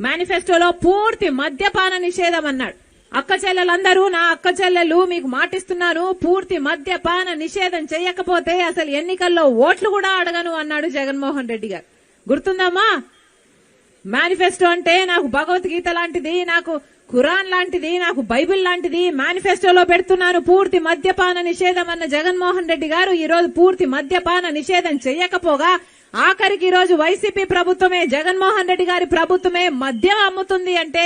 మేనిఫెస్టోలో పూర్తి మద్యపాన నిషేధం అన్నాడు. అక్క చెల్లెలందరూ నా అక్క చెల్లెలు మీకు మాటిస్తున్నాను పూర్తి మద్యపాన నిషేధం చేయకపోతే అసలు ఎన్నికల్లో ఓట్లు కూడా అడగను అన్నాడు జగన్మోహన్ రెడ్డి గారు. గుర్తుందమ్మా? మేనిఫెస్టో అంటే నాకు భగవద్గీత లాంటిది నాకు ఖురాన్ లాంటిది నాకు బైబిల్ లాంటిది. మేనిఫెస్టోలో పెడుతున్నాను పూర్తి మద్యపాన నిషేధం అన్న జగన్మోహన్ రెడ్డి గారు ఈ రోజు పూర్తి మద్యపాన నిషేధం చేయకపోగా ఆఖరికి ఈ రోజు వైసీపీ ప్రభుత్వమే జగన్మోహన్ రెడ్డి గారి ప్రభుత్వమే మద్యం అమ్ముతుంది అంటే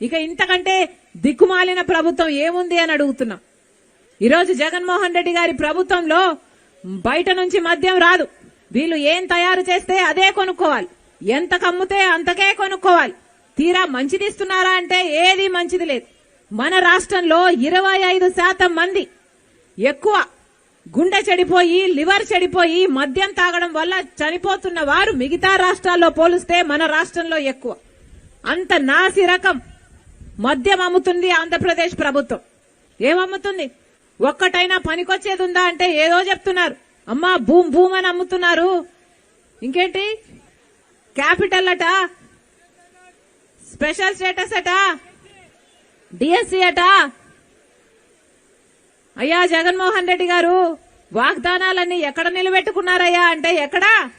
ఇక ఇంతకంటే దిక్కుమాలిన ప్రభుత్వం ఏముంది అని అడుగుతున్నాం. ఈరోజు జగన్మోహన్ రెడ్డి గారి ప్రభుత్వంలో బయట నుంచి మద్యం రాదు. వీళ్ళు ఏం తయారు చేస్తే అదే కొనుక్కోవాలి. ఎంత కమ్ముతే అంతకే కొనుక్కోవాలి. తీరా మంచిది ఇస్తున్నారా అంటే ఏది మంచిది లేదు. మన రాష్ట్రంలో ఇరవై ఐదు శాతం మంది ఎక్కువ గుండె చెడిపోయి లివర్ చెడిపోయి మద్యం తాగడం వల్ల చనిపోతున్న వారు మిగతా రాష్ట్రాల్లో పోలిస్తే మన రాష్ట్రంలో ఎక్కువ. అంత నాసి రకం మద్యం అమ్ముతుంది ఆంధ్రప్రదేశ్ ప్రభుత్వం. ఏమమ్ముతుంది? ఒక్కటైనా పనికొచ్చేది ఉందా అంటే ఏదో చెప్తున్నారు. అమ్మా భూమ్ భూమ్ అని అమ్ముతున్నారు. ఇంకేంటి? క్యాపిటల్ అట? స్పెషల్ స్టేటస్ అట? డిఎస్సి అట? అయ్యా జగన్మోహన్ రెడ్డి గారు వాగ్దానాలన్నీ ఎక్కడ నిలబెట్టుకున్నారయ్యా అంటే ఎక్కడా?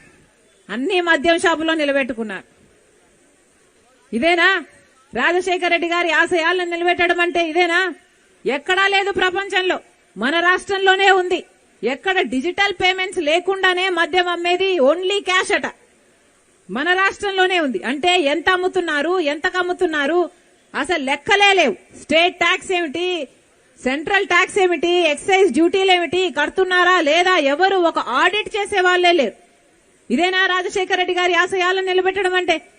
అన్ని మద్యం షాపులో నిలబెట్టుకున్నారు. ఇదేనా? రాజశేఖర రెడ్డి గారి ఆశయాలను నిలబెట్టడం అంటే ఇదేనా? ఎక్కడా లేదు ప్రపంచంలో. మన రాష్ట్రంలోనే ఉంది. ఎక్కడ డిజిటల్ పేమెంట్స్ లేకుండానే మద్యం అమ్మేది ఓన్లీ క్యాష్ అట. మన రాష్ట్రంలోనే ఉంది. అంటే ఎంత అమ్ముతున్నారు ఎంతకు అమ్ముతున్నారు అసలు లెక్కలే లేవు. స్టేట్ ట్యాక్స్ ఏమిటి? సెంట్రల్ ట్యాక్స్ ఏమిటి? ఎక్సైజ్ డ్యూటీలు ఏమిటి కడుతున్నారా లేదా? ఎవరు ఒక ఆడిట్ చేసే వాళ్ళే లేరు. ఇదేనా రాజశేఖర రెడ్డి గారి ఆశయాలను నిలబెట్టడం అంటే?